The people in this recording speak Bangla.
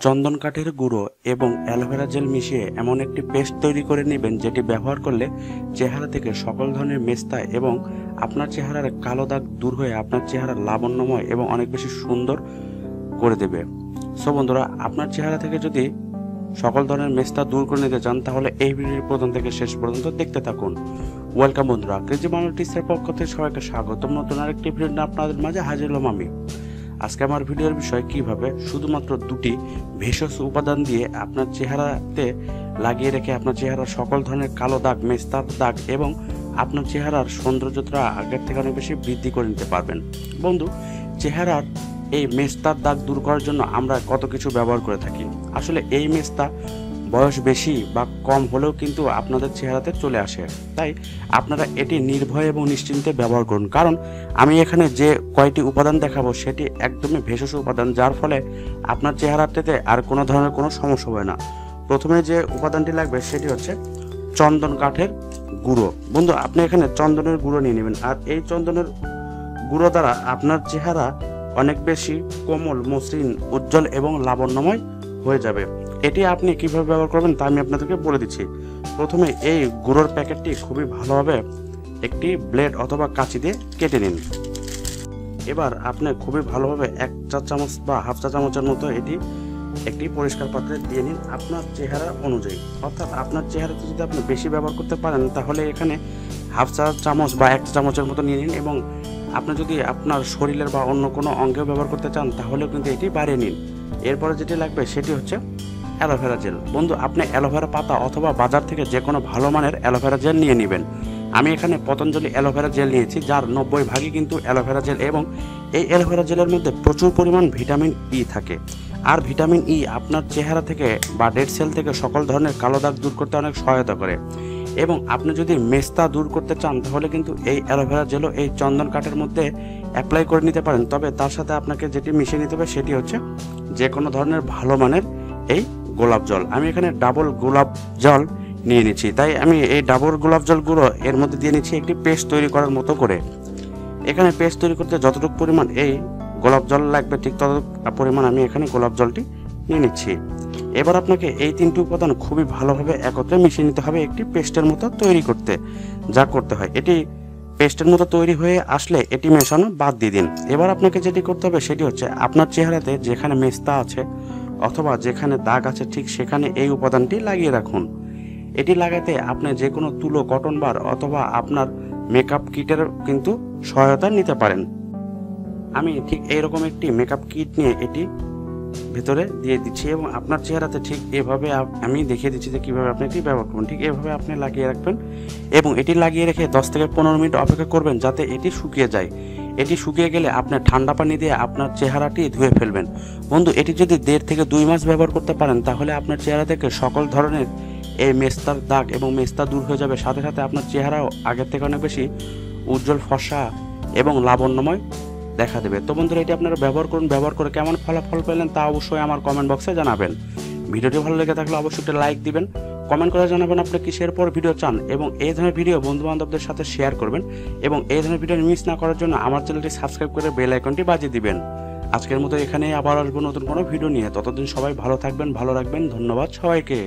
চন্দন কাঠের গুঁড়ো এবং অ্যালোভেরা জেল মিশিয়ে এমন একটি পেস্ট তৈরি করে নেবেন যেটি ব্যবহার করলে চেহারা থেকে সকল ধরনের মেস্তা এবং আপনার চেহারার কালো দাগ দূর হয়ে আপনার চেহারা লাবণ্যময় এবং অনেক বেশি সুন্দর করে দেবে। সো বন্ধুরা, আপনার চেহারা থেকে যদি সকল ধরনের মেস্তা দূর করে নিতে চান, তাহলে এই ভিডিওর প্রথম থেকে শেষ পর্যন্ত দেখতে থাকুন। ওয়েলকাম বন্ধুরা, কৃষি বাংলা টিচার পক্ষ থেকে সবাইকে স্বাগতম। নতুন আরেকটি ভিডিও আপনাদের মাঝে হাজির হলাম আমি। আজকে আমার ভিডিওর বিষয় কীভাবে শুধুমাত্র দুটি ভেষজ উপাদান দিয়ে আপনার চেহারাতে লাগিয়ে রেখে আপনার চেহারা সকল ধরনের কালো দাগ, মেস্তার দাগ এবং আপনার চেহারার সৌন্দর্যতা আগের থেকে অনেক বেশি বৃদ্ধি করে নিতে পারবেন। বন্ধু, চেহারার এই মেস্তার দাগ দূর করার জন্য আমরা কত কিছু ব্যবহার করে থাকি? আসলে এই মেস্তা বয়স বেশি বা কম হলেও কিন্তু আপনাদের চেহারাতে চলে আসে। তাই আপনারা এটি নির্ভয় এবং নিশ্চিন্তে ব্যবহার করুন। কারণ আমি এখানে যে কয়টি উপাদান দেখাবো সেটি একদমই ভেষজ উপাদান, যার ফলে আপনার চেহারাটিতে আর কোনো ধরনের কোনো সমস্যা হবে না। প্রথমে যে উপাদানটি লাগবে সেটি হচ্ছে চন্দন কাঠের গুঁড়ো। বন্ধু, আপনি এখানে চন্দনের গুঁড়ো নিয়ে নেবেন। আর এই চন্দনের গুঁড়ো দ্বারা আপনার চেহারা অনেক বেশি কোমল, মসৃণ, উজ্জ্বল এবং লাবণ্যময় হয়ে যাবে। এটি আপনি কীভাবে ব্যবহার করবেন তা আমি আপনাদেরকে বলে দিচ্ছি। প্রথমে এই গুঁড়োর প্যাকেটটি খুবই ভালোভাবে একটি ব্লেড অথবা কাঁচি দিয়ে কেটে নিন। এবার আপনি খুবই ভালোভাবে এক চা চামচ বা হাফ চা চামচের মতো এটি একটি পরিষ্কার পাত্রে দিয়ে নিন আপনার চেহারা অনুযায়ী। অর্থাৎ আপনার চেহারাতে যদি আপনি বেশি ব্যবহার করতে পারেন, তাহলে এখানে হাফ চা চামচ বা এক চামচের মতো নিয়ে নিন এবং আপনি যদি আপনার শরীরের বা অন্য কোনো অঙ্গেও ব্যবহার করতে চান, তাহলেও কিন্তু এটি বাড়িয়ে নিন। এরপরে যেটি লাগবে, সেটি হচ্ছে অ্যালোভেরা জেল। বন্ধু, আপনি অ্যালোভেরা পাতা অথবা বাজার থেকে যে কোনো ভালো মানের অ্যালোভেরা জেল নিয়ে নেবেন। আমি এখানে পতঞ্জলি অ্যালোভেরা জেল নিয়েছি, যার নব্বই ভাগই কিন্তু অ্যালোভেরা জেল এবং এই অ্যালোভেরা জেলের মধ্যে প্রচুর পরিমাণ ভিটামিন ই থাকে। আর ভিটামিন ই আপনার চেহারা থেকে বা ডেড সেল থেকে সকল ধরনের কালো দাগ দূর করতে অনেক সহায়তা করে। এবং আপনি যদি মেস্তা দূর করতে চান, তাহলে কিন্তু এই অ্যালোভেরা জেলও এই চন্দন কাঠের মধ্যে অ্যাপ্লাই করে নিতে পারেন। তবে তার সাথে আপনাকে যেটি মিশিয়ে নিতে হবে, সেটি হচ্ছে যে কোনো ধরনের ভালো মানের এই গোলাপ জল। আমি এখানে ডাবল গোলাপ জল নিয়ে নিচ্ছি। তাই আমি এই ডাবল গোলাপ জলগুলো এর মধ্যে দিয়ে নিচ্ছি একটি পেস্ট তৈরি করার মতো করে। এখানে পেস্ট তৈরি করতে যতটুকু পরিমাণ এই গোলাপ জল লাগবে, ঠিক তত পরিমাণ আমি এখানে গোলাপ জলটি নিয়ে নিচ্ছি। এবার আপনাকে এই তিনটি উপাদান খুবই ভালোভাবে একত্রে মিশিয়ে নিতে হবে একটি পেস্টের মতো তৈরি করতে। যা করতে হয়, এটি পেস্টের মতো তৈরি হয়ে আসলে এটি মেশানো বাদ দিয়ে দিন। এবার আপনাকে যেটি করতে হবে সেটি হচ্ছে, আপনার চেহারাতে যেখানে মেস্তা আছে অথবা যেখানে দাগ আছে ঠিক সেখানে এই উপাদানটি লাগিয়ে রাখুন। এটি লাগাতে আপনি যে কোনো তুলো, কটন বার অথবা আপনার মেকআপ কিটের কিন্তু সহায়তা নিতে পারেন। আমি ঠিক এইরকম একটি মেকআপ কিট নিয়ে এটি ভেতরে দিয়ে দিচ্ছি এবং আপনার চেহারাতে ঠিক এভাবে আমি দেখিয়ে দিচ্ছি যে কীভাবে আপনি এটি ব্যবহার করবেন। ঠিক এভাবে আপনি লাগিয়ে রাখবেন এবং এটি লাগিয়ে রেখে দশ থেকে পনেরো মিনিট অপেক্ষা করবেন যাতে এটি শুকিয়ে যায়। এটি শুকিয়ে গেলে আপনার ঠান্ডা পানি দিয়ে আপনার চেহারাটি ধুয়ে ফেলবেন। বন্ধু, এটি যদি দেড় থেকে দুই মাস ব্যবহার করতে পারেন, তাহলে আপনার চেহারা থেকে সকল ধরনের এই মেস্তার দাগ এবং মেস্তা দূর হয়ে যাবে। সাথে সাথে আপনার চেহারাও আগের থেকে অনেক বেশি উজ্জ্বল ফসা এবং লাবণ্যময় দেখা দেবে। তো বন্ধুরা, এটি আপনারা ব্যবহার করুন। ব্যবহার করে কেমন ফলাফল পেলেন তা অবশ্যই আমার কমেন্ট বক্সে জানাবেন। ভিডিওটি ভালো লেগে থাকলে অবশ্যই একটা লাইক দিবেন। কমেন্ট করে জানাবেন আপনি কিসের পর ভিডিও চান এবং এই ধরনের ভিডিও বন্ধু বান্ধবদের সাথে শেয়ার করবেন এবং এই ধরনের ভিডিও মিস না করার জন্য আমার চ্যানেলটি সাবস্ক্রাইব করে বেল আইকনটি বাজিয়ে দিবেন। আজকের মতো এখানেই আবার আসব নতুন কোনো ভিডিও নিয়ে। ততদিন সবাই ভালো থাকবেন, ভালো রাখবেন। ধন্যবাদ সবাইকে।